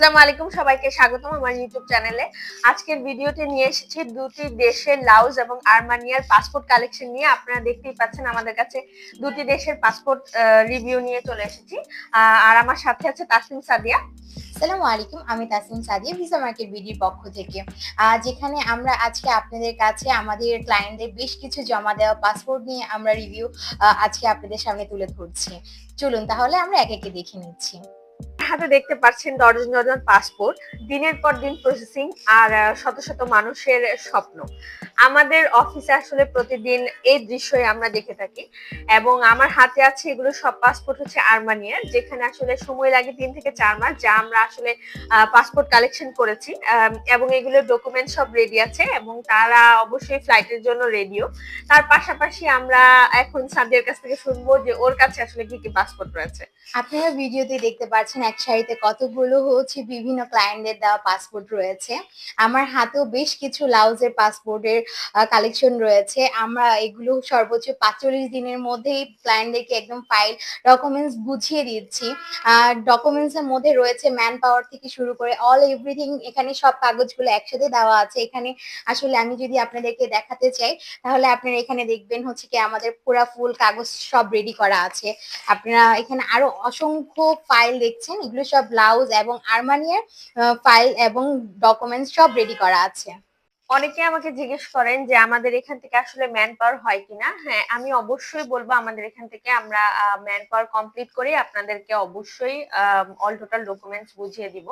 আসসালামু আলাইকুম, সবাইকে স্বাগতম আমার ইউটিউব চ্যানেলে আজকের ভিডিওতে নিয়ে এসেছি দুটি দেশের লাউজ এবং আর্মানিয়ার পাসপোর্ট কালেকশন নিয়ে। আপনারা দেখতেই পাচ্ছেন আমাদের কাছে দুটি দেশের পাসপোর্ট রিভিউ নিয়ে চলে এসেছি। আর আমার সাথে আছে তাসলিম সাদিয়া। আসসালামু আলাইকুম, আমি তাসিম সাদিয়া ভিসা মার্কেট বিডির পক্ষ থেকে। যেখানে আমরা আজকে আপনাদের কাছে, আমাদের ক্লায়েন্টদের বেশ কিছু জমা দেওয়া পাসপোর্ট নিয়ে আমরা রিভিউ আজকে আপনাদের সামনে তুলে ধরছি। চলুন তাহলে আমরা এক একে দেখে নিচ্ছি। হাতে দেখতে পাচ্ছেন ডজন ডজন পাসপোর্ট, দিনের পর দিন প্রসেসিং আর শত শত মানুষের স্বপ্ন। আমাদের অফিসে আসলে প্রতিদিন এই দৃশ্যই আমরা দেখে থাকি এবং আমার হাতে আছে এগুলো সব পাসপোর্ট হচ্ছে আর্মানিয়ার, যেখানে আসলে সময় লাগে তিন থেকে চার মাস, যা আমরা আসলে পাসপোর্ট কালেকশন করেছি। এবং এগুলোর ডকুমেন্ট সব রেডি আছে এবং তারা অবশ্যই ফ্লাইটের জন্য রেডিও তার পাশাপাশি আমরা এখন সাদিয়ার কাছ থেকে শুনব যে ওর কাছে আসলে কি কি পাসপোর্ট রয়েছে। আপনারা ভিডিওতে দেখতে পাচ্ছেন এক সারিতে কতগুলো হচ্ছে বিভিন্ন ক্লায়েন্টদের দেওয়া পাসপোর্ট রয়েছে। আমার হাতেও বেশ কিছু লাউজের পাসপোর্টের কালেকশন রয়েছে। আমরা এগুলো সর্বোচ্চ পাঁচচল্লিশ দিনের মধ্যেই ক্লায়েন্টদেরকে একদম ফাইল ডকুমেন্টস বুঝিয়ে দিচ্ছি। আর ডকুমেন্টস এর মধ্যে রয়েছে ম্যান পাওয়ার থেকে শুরু করে অল এভরিথিং এখানে সব কাগজগুলো একসাথে দেওয়া আছে। এখানে আসলে আমি যদি আপনাদেরকে দেখাতে চাই, তাহলে আপনারা এখানে দেখবেন হচ্ছে কি আমাদের পুরা ফুল কাগজ সব রেডি করা আছে। আপনারা এখানে আরও অসংখ্য ফাইল দেখছেন এগুলো সব ব্লাউজ এবং আর্মানিয়ার ফাইল এবং ডকুমেন্টস সব রেডি করা আছে। অনেকে আমাকে জিজ্ঞেস করেন যে আমাদের এখান থেকে আসলে ম্যান পাওয়ার হয় কিনা। হ্যাঁ আমি অবশ্যই বলব আমাদের এখান থেকে আমরা ম্যান পাওয়ার কমপ্লিট করে আপনাদেরকে অবশ্যই অল টোটাল ডকুমেন্টস বুঝিয়ে দিব।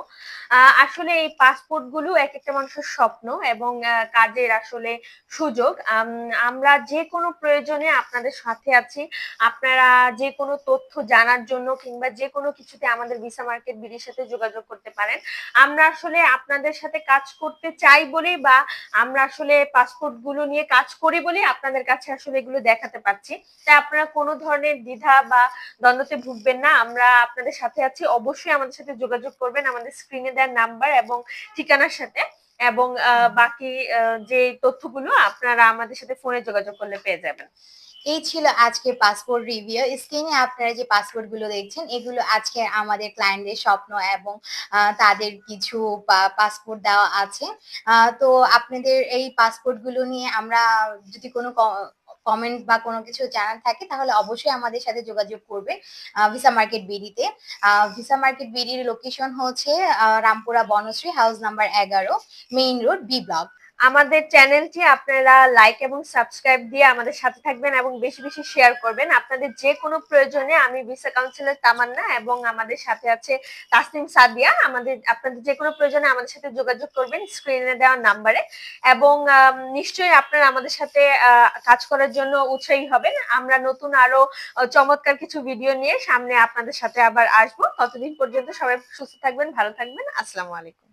আসলে এই পাসপোর্টগুলো এক একটা মানুষের স্বপ্ন এবং কাজের আসলে সুযোগ। আম, আমরা যে কোনো প্রয়োজনে আপনাদের সাথে আছি। আপনারা যে কোনো তথ্য জানার জন্য কিংবা যে কোনো কিছুতে আমাদের ভিসা মার্কেট বিডির সাথে যোগাযোগ করতে পারেন। আমরা আসলে আপনাদের সাথে কাজ করতে চাই বলেই বা আমরা আসলে পাসপোর্টগুলো নিয়ে কাজ করি বলে আপনাদের কাছে আসলে এগুলো দেখাতে পারছি। তাই আপনারা কোনো ধরনের দ্বিধা বা দ্বন্দ্বতে ভুগবেন না। আমরা আপনাদের সাথে আছি। অবশ্যই আমাদের সাথে যোগাযোগ করবেন আমাদের স্ক্রিনে দেওয়ার নাম্বার এবং ঠিকানার সাথে। এবং বাকি যে তথ্যগুলো আপনারা আমাদের সাথে ফোনে যোগাযোগ করলে পেয়ে যাবেন। এই ছিল আজকে পাসপোর্ট রিভিউ স্ক্রিনে আপনারা যে পাসপোর্টগুলো দেখছেন, এগুলো আজকে আমাদের ক্লায়েন্টদের স্বপ্ন এবং তাদের কিছু পাসপোর্ট দেওয়া আছে। তো আপনাদের এই পাসপোর্টগুলো নিয়ে আমরা যদি কোনো কমেন্ট বা কোনো কিছু জানার থাকে, তাহলে অবশ্যই আমাদের সাথে যোগাযোগ করবে ভিসা মার্কেট বিডিতে ভিসা মার্কেট বিডির লোকেশন হচ্ছে রামপুরা বনশ্রী হাউস নাম্বার এগারো মেইন রোড বি ব্লক আমাদের চ্যানেলটি আপনারা লাইক এবং সাবস্ক্রাইব দিয়ে আমাদের সাথে থাকবেন এবং বেশি বেশি শেয়ার করবেন। আপনাদের যে কোনো প্রয়োজনে আমি ভিসা কাউন্সিলর তামান্না এবং আমাদের সাথে আছে তাসনিম সাদিয়া। আমাদের, আপনাদের যে কোনো প্রয়োজনে আমাদের সাথে যোগাযোগ করবেন স্ক্রিনে দেওয়া নাম্বারে এবং নিশ্চয়ই আপনারা আমাদের সাথে কাজ করার জন্য উৎসাহী হবেন। আমরা নতুন আরও চমৎকার কিছু ভিডিও নিয়ে সামনে আপনাদের সাথে আবার আসব। ততদিন পর্যন্ত সবাই সুস্থ থাকবেন, ভালো থাকবেন। আসসালামু আলাইকুম।